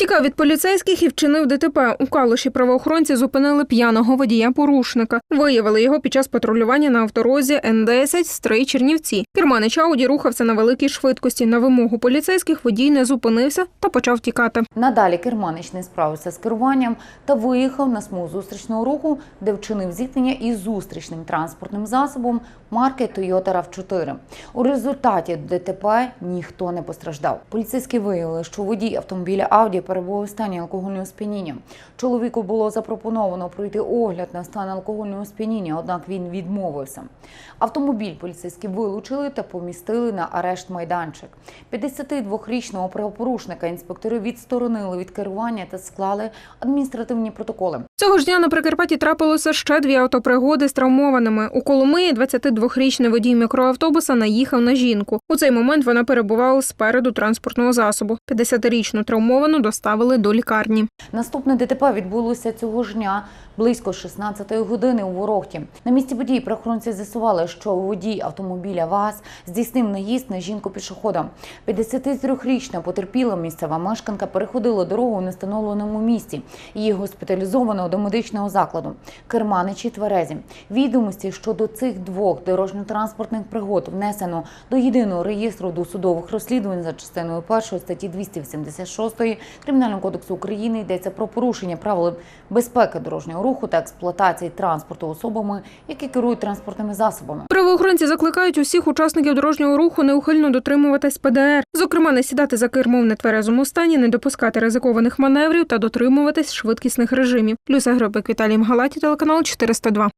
Втікав від поліцейських і вчинив ДТП. У Калуші правоохоронці зупинили п'яного водія-порушника. Виявили його під час патрулювання на авторозі Н10 Стрий Чернівці. Керманич Ауді рухався на великій швидкості. На вимогу поліцейських водій не зупинився та почав тікати. Надалі керманич не справився з керуванням та виїхав на смугу зустрічного руху, де вчинив зіткнення із зустрічним транспортним засобом марки Toyota RAV4. У результаті ДТП ніхто не постраждав. Поліцейські виявили, що водій автомобіля Ауді перебував у стані алкогольного сп'яніння. Чоловіку було запропоновано пройти огляд на стан алкогольного сп'яніння, однак він відмовився. Автомобіль поліцейські вилучили та помістили на арешт майданчик. 52-річного правопорушника інспектори відсторонили від керування та склали адміністративні протоколи. Цього ж дня на Прикарпатті трапилося ще дві автопригоди з травмованими. У Коломиї 22-річний водій мікроавтобуса наїхав на жінку. У цей момент вона перебувала спереду транспортного засобу. 50-річну травмовану доставили до лікарні. Наступне ДТП відбулося цього ж дня близько 16-ї години у Ворохті. На місці події правоохоронці з'ясували, що водій автомобіля ВАЗ здійснив наїзд на жінку пішохода. 53-річна потерпіла місцева мешканка переходила дорогу у нестановленому місці. Її госпіталізовано до медичного закладу. Керманичі тверезі. Відомості щодо цих двох дорожньо-транспортних пригод внесено до єдиного реєстру досудових розслідувань за частиною першої статті 286 Кримінального кодексу України йдеться про порушення правил безпеки дорожнього руху та експлуатації транспорту особами, які керують транспортними засобами. Правоохоронці закликають усіх учасників дорожнього руху неухильно дотримуватись ПДР, зокрема, не сідати за кермо в нетверезому стані, не допускати ризикованих маневрів та дотримуватись швидкісних режимів. Люся Гребик, Віталій Мгалаті, телеканал 402.